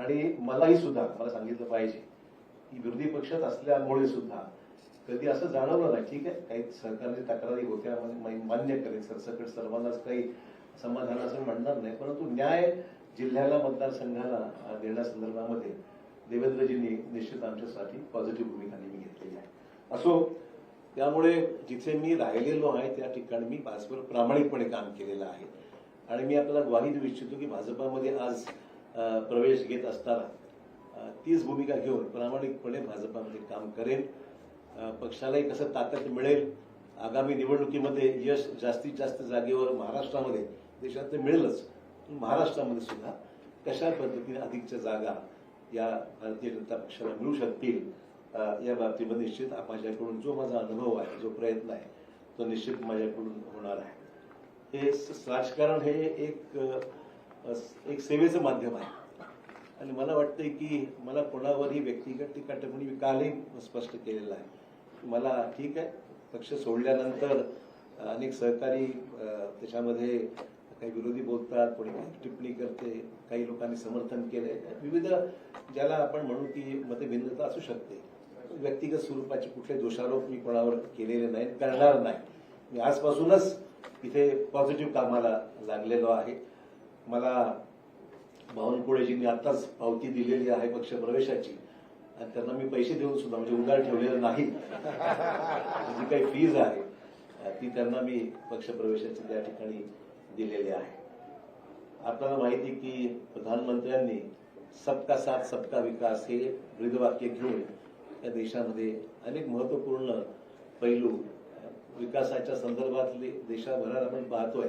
आणि मलाही सुद्धा मला सांगितलं पाहिजे की विरोधी पक्षात असल्यामुळे सुद्धा कधी असं जाणवलं नाही. ठीक आहे काही सरकारची तक्रारी होत्या म्हणजे मान्य करेल सरसकट सर्वांनाच काही समाधान असं म्हणणार नाही परंतु न्याय जिल्ह्याला मतदारसंघाला देण्यासंदर्भामध्ये देवेंद्रजींनी निश्चित आमच्यासाठी पॉझिटिव्ह भूमिका नेहमी घेतलेली आहे. असो त्यामुळे जिथे मी राहिलेलो आहे त्या ठिकाणी मी भाजपवर प्रामाणिकपणे काम केलेलं आहे. आणि मी आपल्याला ग्वाही देऊ इच्छितो की भाजपामध्ये आज प्रवेश घेत असताना तीच भूमिका घेऊन प्रामाणिकपणे भाजपामध्ये काम करेन पक्षालाही कसं ताकद मिळेल? आगामी निवडणुकीमध्ये यश जास्तीत जास्त जागेवर महाराष्ट्रामध्ये देशात तर मिळेलच पण महाराष्ट्रामध्ये सुद्धा कशा पद्धतीने अधिकच्या जागा या भारतीय जनता पक्षाला मिळू शकतील या बाबतीमध्ये निश्चित माझ्याकडून जो माझा अनुभव आहे जो प्रयत्न आहे तो निश्चित माझ्याकडून होणार आहे. हे स- राजकारण हे एक एक सेवेचं माध्यम आहे. आणि मला वाटतंय की मला कोणावरही व्यक्तिगत टीका टिप्पणी मी कालही स्पष्ट केलेलं आहे. मला ठीक आहे पक्ष सोडल्यानंतर अनेक सहकारी त्याच्यामध्ये काही विरोधी बोलतात कोणी काही टिप्पणी करते काही लोकांनी समर्थन केलंय. विविध ज्याला आपण म्हणू की मतभिन्नता असू शकते. व्यक्तिगत स्वरूपाचे कुठले दोषारोप मी कोणावर केलेले नाहीत करणार नाही. मी आजपासूनच इथे पॉझिटिव्ह कामाला लागलेलो आहे. मला बावनकुळेजींनी आत्ताच पावती दिलेली आहे पक्ष प्रवेशाची आणि त्यांना मी पैसे देऊन सुद्धा म्हणजे उधार ठेवलेलं नाही. जी काही फीज आहे. ती त्यांना मी पक्ष प्रवेशाची त्या ठिकाणी दिलेली आहे. आपल्याला माहिती की प्रधानमंत्र्यांनी सबका साथ सबका विकास हे ब्रीदवाक्य घेऊन या देशामध्ये अनेक महत्त्वपूर्ण पैलू विकासाच्या संदर्भातले देशाभरात आपण पाहतोय.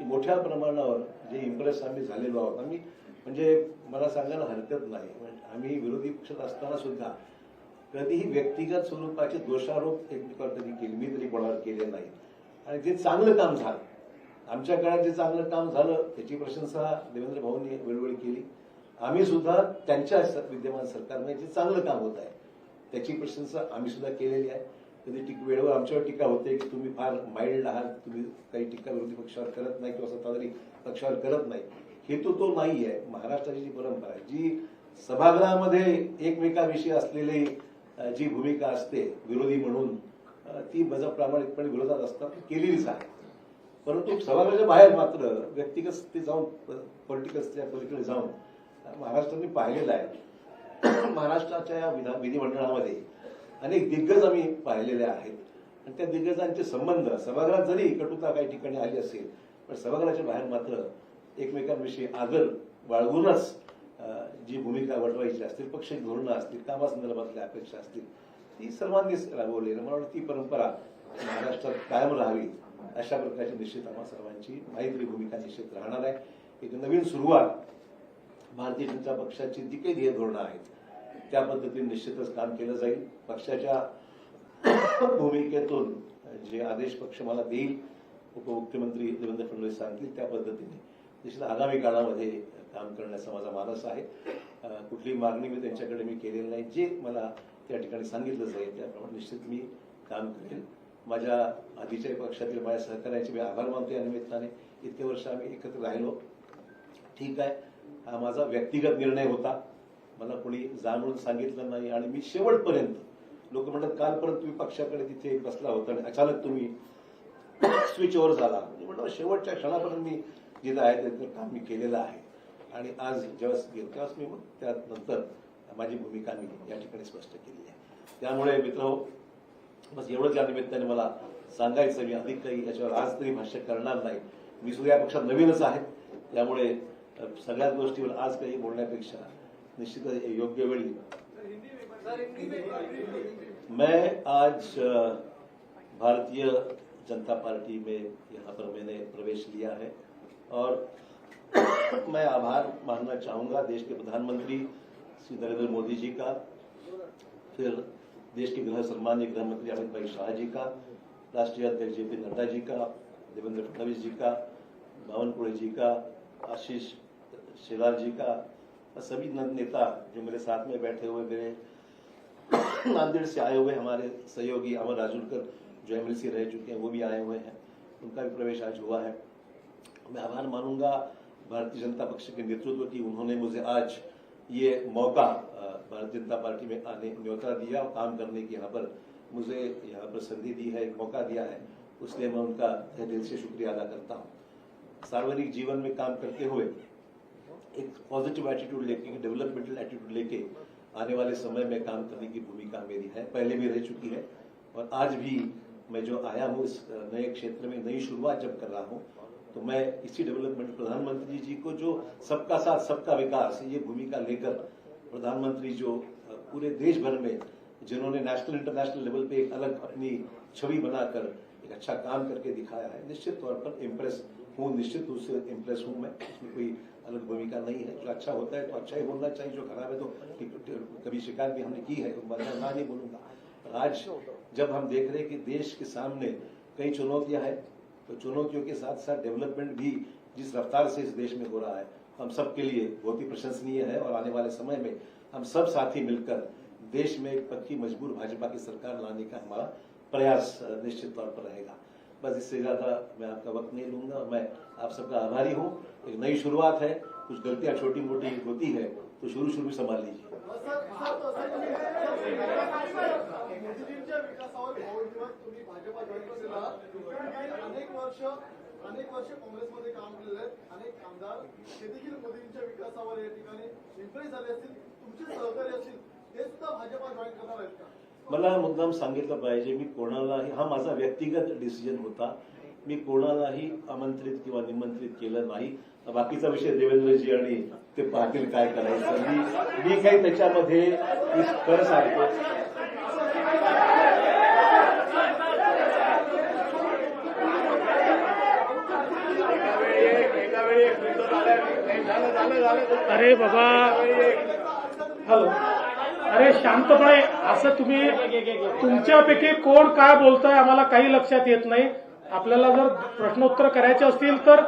मोठ्या प्रमाणावर जे इम्प्रेस आम्ही झालेलो आहोत आम्ही म्हणजे मला सांगायला हरकत नाही. आम्ही विरोधी पक्षात असताना सुद्धा कधीही व्यक्तिगत स्वरूपाचे दोषारोप एकमेकावर कधी केले मी तरी कोणावर केले नाही आणि जे चांगलं काम झालं आमच्या काळात जे चांगलं काम झालं त्याची प्रशंसा देवेंद्र भाऊंनी वेळोवेळी केली. आम्ही सुद्धा त्यांच्या विद्यमान सरकारने जे चांगलं काम होत आहे त्याची प्रशंसा आम्ही सुद्धा केलेली आहे. कधी टीक वेळेवर आमच्यावर टीका होते की तुम्ही फार माइल्ड आहात तुम्ही काही टीका विरोधी पक्षावर करत नाही किंवा सत्ताधारी पक्षावर करत नाही. हेतू तो नाही आहे महाराष्ट्राची जी परंपरा आहे जी सभागृहामध्ये एकमेकाविषयी असलेली जी भूमिका असते विरोधी म्हणून ती बजा प्रामाणिकपणे विरोधात असतात ती केलेलीच आहे. परंतु सभागृहाच्या बाहेर मात्र व्यक्तिगत ते जाऊन पॉलिटिकल पलीकडे जाऊन महाराष्ट्राने पाहिलेलं आहे. महाराष्ट्राच्या या विधान विधिमंडळामध्ये अनेक दिग्गज आम्ही पाहिलेले आहेत. आणि त्या दिग्गजांचे संबंध सभागृहात जरी कटुता काही ठिकाणी आली असेल पण सभागृहाच्या बाहेर मात्र एकमेकांविषयी आदर बाळगूनच जी भूमिका वटवायची असतील पक्ष धोरणं असतील कामासंदर्भातल्या अपेक्षा असतील ती सर्वांनीच राबवली. मला वाटतं ती परंपरा महाराष्ट्रात कायम राहावी अशा प्रकारची निश्चित आम्हा सर्वांची मैत्री भूमिका निश्चित राहणार आहे. एक नवीन सुरुवात भारतीय जनता पक्षाची जी काही ध्येय धोरणं आहेत त्या पद्धतीने निश्चितच काम केलं जाईल. पक्षाच्या भूमिकेतून जे आदेश पक्ष मला देईल उपमुख्यमंत्री देवेंद्र फडणवीस सांगतील त्या पद्धतीने. निश्चित आगामी काळामध्ये काम करण्याचा माझा मानस आहे. कुठली मागणी मी त्यांच्याकडे मी केलेली नाही. जे मला त्या ठिकाणी सांगितलं जाईल त्याप्रमाणे निश्चित मी काम करेल. माझ्या आधीच्या पक्षातील माझ्या सहकार्याचे मी आभार मानतो या निमित्ताने. इतके वर्ष आम्ही एकत्र राहिलो. ठीक आहे. हा माझा व्यक्तिगत निर्णय होता. मला कोणी जाणून सांगितलं नाही आणि मी शेवटपर्यंत लोक म्हणतात कालपर्यंत तुम्ही पक्षाकडे तिथे बसला होता आणि अचानक तुम्ही स्विच ओव्हर झाला. म्हणजे म्हटलं हो, शेवटच्या क्षणापर्यंत मी जिथं आहे त्याचं काम मी केलेलं आहे. आणि आज जेव्हा गेलो तेव्हाच मी मग त्यानंतर माझी भूमिका मी या ठिकाणी स्पष्ट केली आहे. त्यामुळे मित्र बस एवढंच या निमित्ताने मला सांगायचं मी अधिक काही याच्यावर आज तरी भाष्य करणार नाही. मी सुद्धा या पक्षात नवीनच आहे. त्यामुळे सगळ्याच गोष्टीवर आज काही बोलण्यापेक्षा निश्चितच योग्य वेळी मैं आज भारतीय जनता पार्टी में यहाँ पर मैंने प्रवेश लिया है और मैं आभार मानना चाहूँगा देश के प्रधानमंत्री श्री नरेंद्र मोदी जी का फिर देश के गृह सम्मान्य गृह मंत्री अमित भाई शाह जी का राष्ट्रीय अध्यक्ष जे पी नड्डा जी का देवेंद्र फडणवीस जी का बावनकुळे जी का आशीष शेलार जी का और सभी नेता जो मेरे साथ में बैठे हुए, मेरे नांदेड़ से आए हुए हमारे सहयोगी अमर राजुलकर जो एमएलसी रह चुके हैं, वो भी आए हुए हैं। उनका भी प्रवेश आज हुआ है। मैं आभार मानूँगा भारतीय जनता पक्ष के नेतृत्व की। उन्होंने मुझे आज ये मौका भारतीय जनता पार्टी में आने, न्योता दिया और काम करने की यहाँ पर मुझे यहाँ पर संधि दी है, एक मौका दिया है। उसलिए मैं उनका दिल से शुक्रिया अदा करता हूँ। सार्वजनिक जीवन में काम करते हुए एक पॉजिटिव एटीट्यूड लेके डेवलपमेंटल एटीट्यूड लेके आने वाले समय में काम करने की भूमिका मेरी है, पहले भी रह चुकी है। और आज भी मैं जो आया हूँ इस नए क्षेत्र में, नई शुरुआत जब कर रहा हूँ तो मैं इसी डेवलपमेंट प्रधानमंत्री जी को जो सबका साथ, सबका विकास, ये भूमिका लेकर प्रधानमंत्री जो पूरे देश भर में जिन्होंने नेशनल इंटरनेशनल लेवल पे एक अलग अपनी छवि बनाकर एक अच्छा काम करके दिखाया है, निश्चित तौर पर इम्प्रेस हूँ निश्चित रूप से इम्प्रेस हूँ मैं, इसमें कोई अलग भूमिका नहीं है। जो अच्छा होता है तो अच्छा ही बोलना चाहिए। जो खराब है तो कभी शिकायत भी हमने की है तो मैं ना नहीं बोलूँगा। पर आज जब हम देख रहे हैं कि देश के सामने कई चुनौतियाँ हैं तो चुनौतियों के साथ साथ डेवलपमेंट भी जिस रफ्तार से इस देश में हो रहा है, हम सब के लिए बहुत ही प्रशंसनीय है। और आने वाले समय में हम सब साथी मिलकर देश में एक पक्की मजबूर भाजपा की सरकार लाने का हमारा प्रयास निश्चित तौर पर रहेगा। बस इससे ज़्यादा मैं आपका वक्त नहीं लूँगा मैं आप सबका आभारी हूँ। एक नई शुरुआत है, कुछ गलतियाँ छोटी मोटी होती है तो शुरू शुरू संभाल लीजिए। अनेक वर्ष अनेक वर्ष काँग्रेसमध्ये काम अनेक आमदार हे देखील मोदींच्या विकासावर या ठिकाणी इम्प्रेस सहकारी भाजपा जॉईन करणार आहेत मला मुद्दाम सांगितलं पाहिजे मी कोणालाही हा माझा व्यक्तिगत डिसिजन होता. मी कोणालाही आमंत्रित किंवा निमंत्रित केलं नाही. बाकीचा विषय देवेंद्रजी आणि ते पाहतील काय करायचं? मी मी काही त्याच्यामध्ये खरं सांगतो. अरे बाबा. हॅलो अरे शांतपणे असं तुम्ही तुमच्यापैकी कोण काय बोलतोय आम्हाला काही लक्षात येत नाही. आपल्याला जर प्रश्नोत्तर करायचे असतील तर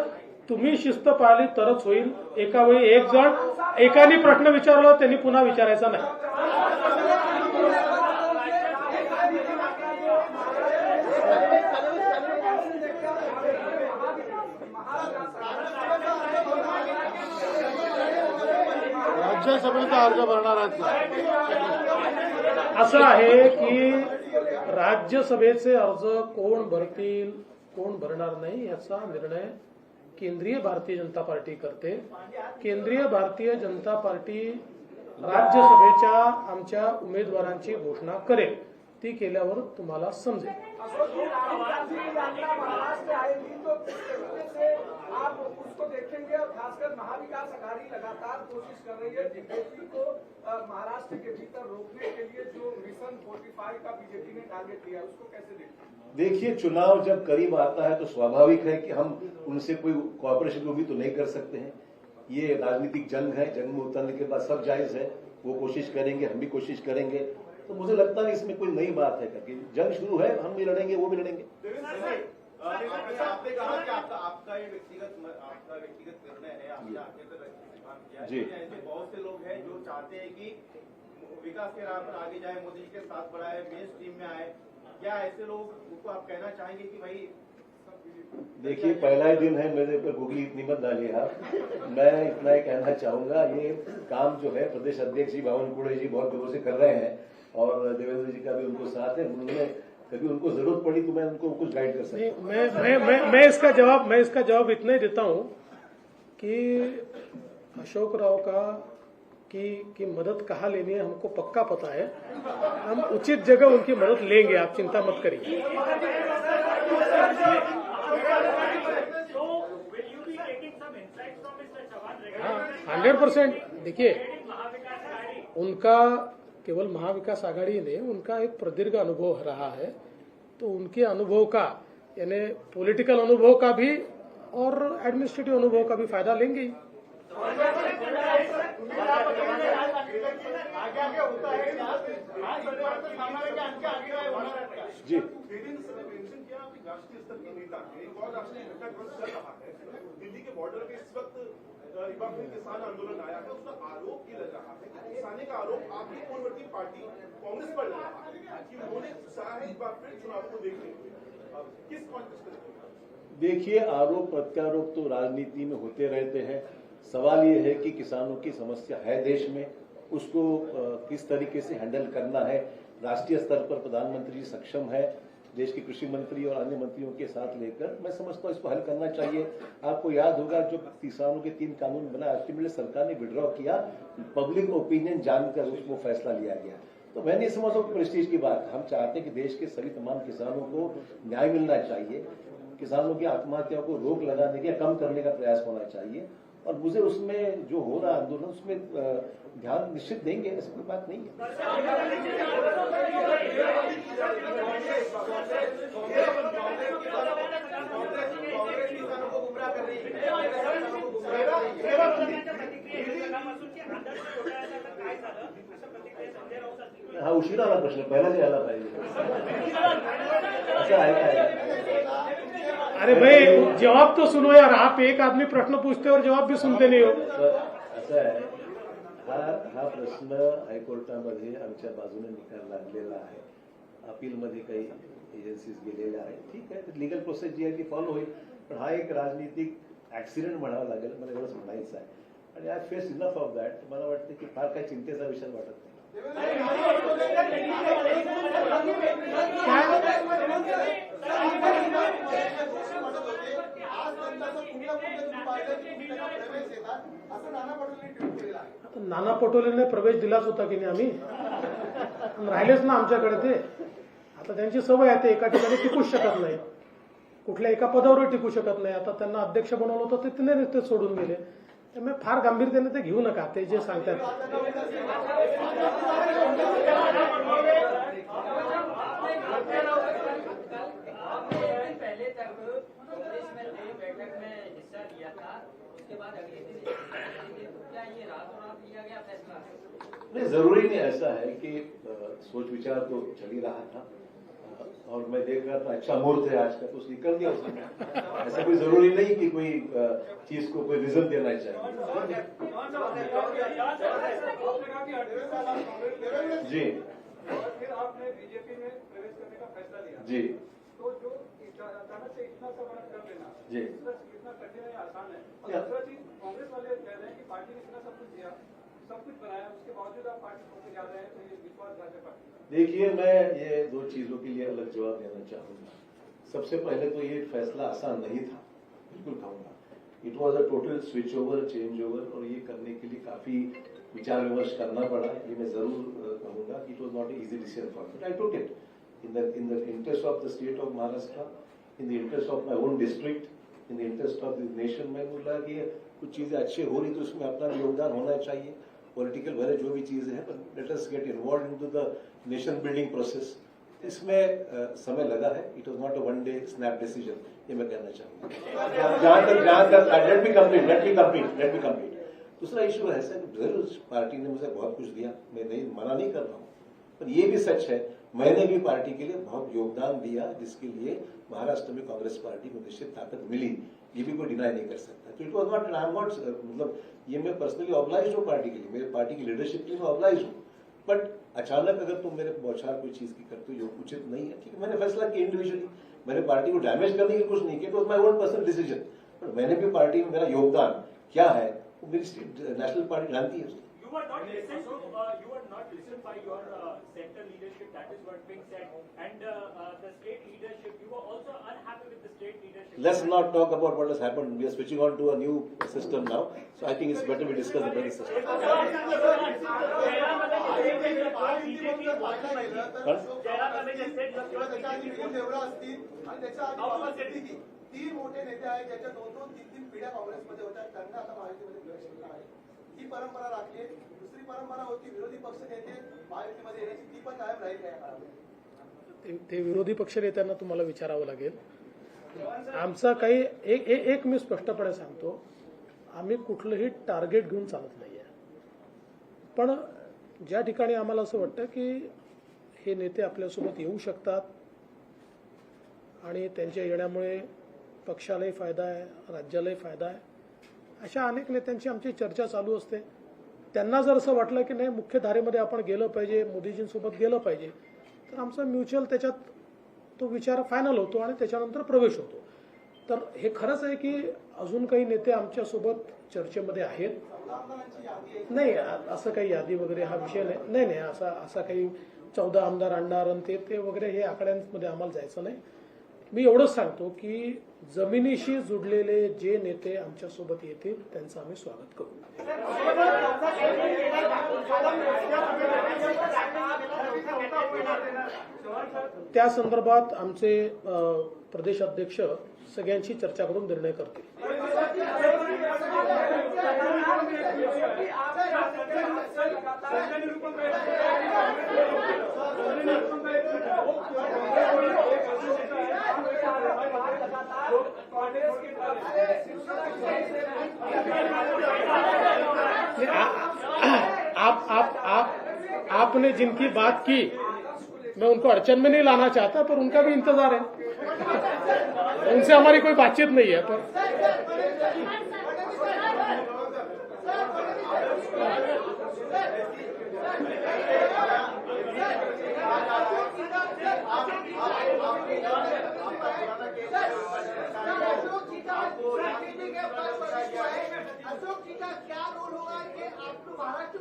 तुम्ही शिस्त पाळली तरच होईल. एका वेळी एक जण एकाने प्रश्न विचारला त्यांनी पुन्हा विचारायचा नाही. विधानसभेचा अर्ज भरणार आहेत असं आहे की राज्यसभेचे अर्ज कोण भरतील कोण भरणार नाही याचा निर्णय केंद्रीय भारतीय जनता पार्टी करते. केंद्रीय भारतीय जनता पार्टी राज्यसभेच्या आमच्या उमेदवारांची घोषणा करेल. ती केल्यावर तुम्हाला समजेल. उसको देखेंगे और खासकर महाविकास अघाड़ी लगातार कोशिश कर रही है बीजेपी को महाराष्ट्र के भीतर रोकने के लिए जो मिशन 45 का बीजेपी ने टारगेट लिया उसको कैसे देखते हैं? देखिए चुनाव जब करीब आता है तो स्वाभाविक है कि हम उनसे कोई कॉपरेशन को भी तो नहीं कर सकते हैं। ये राजनीतिक जंग है जंग में उतरने के बाद सब जायज़ है वो कोशिश करेंगे हम भी कोशिश करेंगे। तो मुझे लगता नहीं इसमें कोई नई बात है करके जंग शुरू है हम भी लड़ेंगे वो भी लड़ेंगे। आपने कहा कि आपका आपका ये व्यक्तिगत आपका व्यक्तिगत निर्णय है आपने आगे तक काम किया जी। ऐसे बहुत से लोग हैं जो चाहते हैं कि विकास के राह पर आगे जाए मोदी जी के साथ बढ़ाए मेन स्ट्रीम में आए। क्या ऐसे लोग को आप कहना चाहेंगे कि भाई देखिए पहला ही दिन है मेरे ऊपर गूगली इतनी मत डालिए आप। मैं इतना ही कहना चाहूँगा ये काम जो है प्रदेश अध्यक्ष जी बावनकुड़े जी बहुत दिनों से कर रहे हैं और देवेंद्र जी का भी उनको साथ है। उन्होंने कभी उनको ज़रूरत पड़ी तो मैं उनको कुछ गाइड कर सकता मैं मैं मैं मैं इसका जवाब मैं इसका जवाब इतना ही देता हूँ कि अशोक राव का की की मदद कहाँ लेनी है हमको पक्का पता है। हम उचित जगह उनकी मदद लेंगे आप चिंता मत करिए। regarding हंड्रेड परसेंट देखिए उनका केवल महाविकास आघाड़ी ने उनका एक प्रदीर्घ अनुभव रहा है। तो उनके अनुभव का यानी पॉलिटिकल अनुभव का भी और एडमिनिस्ट्रेटिव अनुभव का भी फ़ायदा लेंगे जी। के कि आरोप आपकी पूर्ववर्ती पार्टी कांग्रेस पर लगा कि उन्होंने एक बार फिर चुनाव को देखिए, आरोप प्रत्यारोप तो राजनीति में होते रहते हैं। सवाल ये है कि किसानों की समस्या है देश में। उसको किस तरीके से हैंडल करना है? राष्ट्रीय स्तर पर प्रधानमंत्री जी सक्षम है। देश के कृषि मंत्री और अन्य मंत्रियों के साथ लेकर मैं समझता हूँ इसको हल करना चाहिए। आपको याद होगा, जो किसानों के तीन कानून बना अल्टीमेटली सरकार ने विड्रॉ किया पब्लिक ओपिनियन जानकर उसको फैसला लिया गया। तो मैं नहीं समझता प्रेस्टीज की बात। हम चाहते हैं कि देश के सभी तमाम किसानों को न्याय मिलना चाहिए, किसानों की आत्महत्या को रोक लगाने के कम करने का प्रयास होना चाहिए। और मुझे उसमें जो हो रहा आंदोलन, उसमें ध्यान निश्चित देंगे, ऐसी कोई बात नहीं है। है उशिरा आला प्रश्न पहिलाच यायला पाहिजे. असं आहे काय? अरे भाई जवाब तो सुनो यार आप एक आदमी प्रश्न पूछते हो और जवाब भी सुनते नहीं हो। असं आहे. हा हा प्रश्न हायकोर्टामध्ये आमच्या बाजूने निकाल लागलेला आहे. अपीलमध्ये काही एजन्सीज गेलेल्या आहेत. ठीक आहे लिगल प्रोसेस जी आहे ती फॉलो होईल. पण हा एक राजनीतिक ऍक्सिडेंट म्हणावा लागेल मला एवढंच म्हणायचं आहे. आणि I face enough of that मला वाटतं की फार काही चिंतेचा विषय वाटत नाही. नाना पटोलेने प्रवेश दिलाच होता की नाही आम्ही? राहिलेच ना आमच्याकडे ते. आता त्यांची सवय आहे ते एका ठिकाणी टिकूच शकत नाही. कुठल्या एका पदावर टिकू शकत नाही. आता त्यांना अध्यक्ष बनवलं होतं ते तिने ते सोडून गेले. तो मैं फार गांभीर्याने ते घेऊ नका ते जे सांगतात नहीं, ज़रूरी नहीं ऐसा है कि सोच विचार तो चल ही रहा था। और मैं देख रहा था अच्छा मुहूर्त है आज का तो निकल दिया उसने। ऐसा कोई ज़रूरी नहीं कि कोई चीज़ को कोई रीजन देना चाहिए। जी। फिर आपने बीजेपी में प्रवेश करने का फैसला लिया जी। तो जो। अचानक से इतना सब कर लेना जी। इतना इतना कठिन है आसान है? और दूसरा चीज़ कांग्रेस वाले कह रहे हैं कि पार्टी ने इतना सब कुछ दिया। तो देखिए, मैं ये दो चीज़ों के लिए अलग जवाब देना चाहूँगा। सबसे पहले तो ये फैसला आसान नहीं था, बिल्कुल कहूँगा it was a total switch over change over और ये करने के लिए काफ़ी विचार विमर्श करना पड़ा। ये मैं ज़रूर कहूँगा it was not easy decision for me I took it in the in the interest of the state of Maharashtra in the interest of my own district in the interest of the nation मैं बोला कि कुछ चीज़ें अच्छी हो रही तो उसमें अपना योगदान होना चाहिए। पॉलिटिकल भले जो भी चीज़ें हैं let us get involve into the nation building process इसमें समय लगा है। It was not a one day snap decision ये मैं कहना चाहूँगा। कंप्लीट दूसरा इशू ऐसा है कि पार्टी ने मुझे बहुत कुछ दिया। मैं नहीं, मना नहीं कर रहा हूँ। पर ये भी सच है मैंने भी पार्टी के लिए बहुत योगदान दिया, जिसके लिए महाराष्ट्र में कांग्रेस पार्टी को निश्चित ताकत मिली। ये भी कोई डिनाई नहीं कर सकता। तो it was not I am not मतलब ये मैं पर्सनली ऑब्लाइज हूँ पार्टी के लिए। मेरे पार्टी की लीडरशिप के लिए मैं ऑब्लाइज हूँ। बट अचानक अगर तुम मेरे बौछार कोई चीज़ की करते हो उचित नहीं है, ठीक है, मैंने फैसला किया इंडिविजुअली मैंने पार्टी को डैमेज करने की कुछ नहीं किया माई ओन पर्सनल डिसीज़न पर मैंने भी पार्टी में मेरा योगदान क्या है, वो मेरी नेशनल पार्टी जानती है You were not listened to, uh, you were not listened by your uh, center leadership, that is what being said. And uh, uh, the state leadership, you were also unhappy with the state leadership. Let's not talk about what has happened. We are switching on to a new system now. So I think it's better we discuss the very system. किंवा त्याच्या आधी निखिल देवरा असतील आणि त्याच्या आधी बाबा सिद्दीकी तीन मोठे नेते आहेत ज्याच्या दोन दोन तीन तीन पिढ्या काँग्रेसमध्ये होत्या त्यांना आता महायुतीमध्ये प्रवेश केला आहे ही परंपरा राखली दुसरी परंपरा होती विरोधी पक्ष नेते महायुतीमध्ये येण्याची ती पण कायम राहील ते- ते विरोधी पक्ष नेत्यांना तुम्हाला विचारावं लागेल. आमचा काही एक एक एक मी स्पष्टपणे सांगतो आम्ही कुठलंही टार्गेट घेऊन चालत नाहीये. पण ज्या ठिकाणी आम्हाला असं वाटतं की हे नेते आपल्यासोबत येऊ शकतात आणि त्यांच्या येण्यामुळे पक्षालाही फायदा आहे राज्यालाही फायदा आहे अशा अनेक नेत्यांची आमची चर्चा चालू असते. त्यांना जर असं वाटलं की नाही मुख्य धारेमध्ये आपण गेलं पाहिजे मोदीजींसोबत गेलं पाहिजे तर आमचा म्युच्युअल त्याच्यात तो विचार फायनल होतो आणि त्याच्यानंतर प्रवेश होतो. तर हे खरंच आहे की अजून काही नेते आमच्यासोबत चर्चेमध्ये आहेत. नाही असं काही यादी वगैरे हा विषय नाही. नाही नाही असा असा काही चौदा आमदार आणणार आणि ते ते वगैरे हे आकड्यांमध्ये आम्हाला जायचं नाही. मी एवढंच सांगतो की जमिनीशी जुडलेले जे नेते आमच्यासोबत येतील त्यांचं आम्ही स्वागत करू. त्या संदर्भात आमचे प्रदेश अध्यक्ष सगळ्यांशी चर्चा करून निर्णय करतील. आपने जिनकी बात की, मैं उनको अड़चन में नहीं लाना चाहता, पर उनका भी इंतज़ार है। उनसे हमारी कोई बातचीत नहीं है, पर अशोक जी का राजनीति के ऊपर प्रश्न है अशोक जी का क्या रोल होगा कि आपको महाराष्ट्र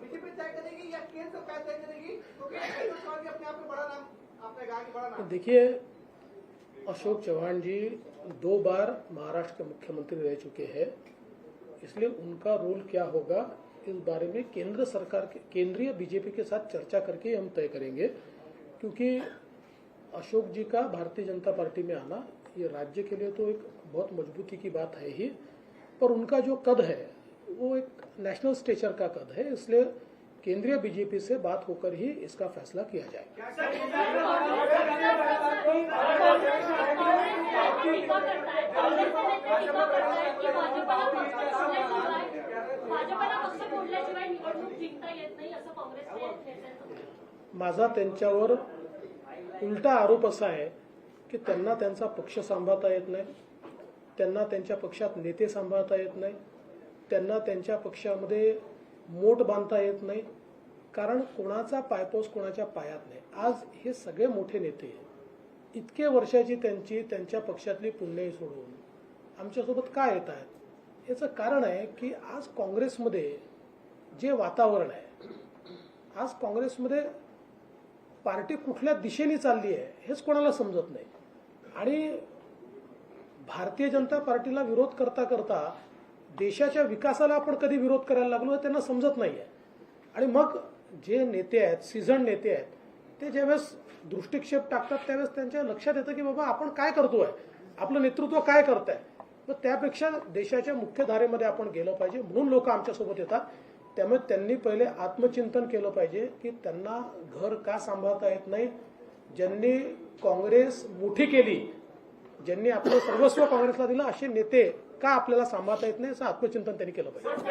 बीजेपी तय करेगी या केंद्र सरकार तय करेगी? क्योंकि अशोक चौहान जी अपने आप में बड़ा नाम, आपने कहा कि बड़ा नाम। देखिए, अशोक चौहान जी दो बार महाराष्ट्र के मुख्यमंत्री रह चुके हैं। इसलिए उनका रोल क्या होगा, इस बारे में केंद्र सरकार के, केंद्रीय बीजेपी के साथ चर्चा करके हम तय करेंगे। क्योंकि अशोक जी का भारतीय जनता पार्टी में आना, ये राज्य के लिए तो एक बहुत मजबूती की बात है ही। पर उनका जो कद है, वो एक नेशनल स्टेचर का कद है, इसलिए केंद्रीय बीजेपी से बात होकर ही इसका फैसला किया जाएगा. माझा उलटा आरोप असा आहे की पक्ष येत नाही त्यांना त्यांच्या पक्षात नेते सांभाळता येत नाही. त्यांना त्यांच्या पक्षामध्ये मोठ बांधता येत नाही. कारण कोणाचा पायपोस कोणाच्या पायात नाही. आज हे सगळे मोठे नेते इतके वर्षाची त्यांची त्यांच्या पक्षातली पुण्याई सोडून आमच्यासोबत का येत आहेत? याचं कारण आहे की आज काँग्रेसमध्ये जे वातावरण आहे आज काँग्रेसमध्ये पार्टी कुठल्या दिशेने चालली आहे हेच कोणाला समजत नाही. आणि भारतीय जनता पार्टीला विरोध करता करता देशाच्या विकासाला आपण कधी विरोध करायला लागलो त्यांना समजत नाही आहे आणि मग जे नेते आहेत सीझन नेते आहेत ते ज्यावेळेस दृष्टिक्षेप टाकतात त्यावेळेस त्यांच्या लक्षात येतं की बाबा आपण काय करतोय? आपलं नेतृत्व काय करत आहे तर त्यापेक्षा देशाच्या मुख्य धारेमध्ये आपण गेलं पाहिजे. म्हणून लोक आमच्यासोबत येतात. त्यामुळे त्यांनी पहिले आत्मचिंतन केलं पाहिजे की त्यांना घर का सांभाळता येत नाही? ज्यांनी काँग्रेस मोठी केली ज्यांनी आपलं सर्वस्व काँग्रेसला दिलं असे नेते का आपल्याला सांभाळता येत नाही असं आत्मचिंतन त्यांनी केलं पाहिजे.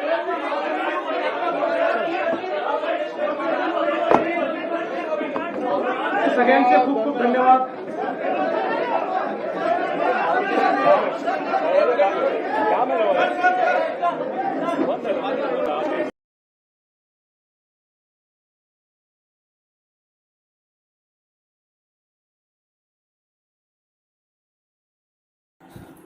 सगळ्यांचे खूप खूप धन्यवाद.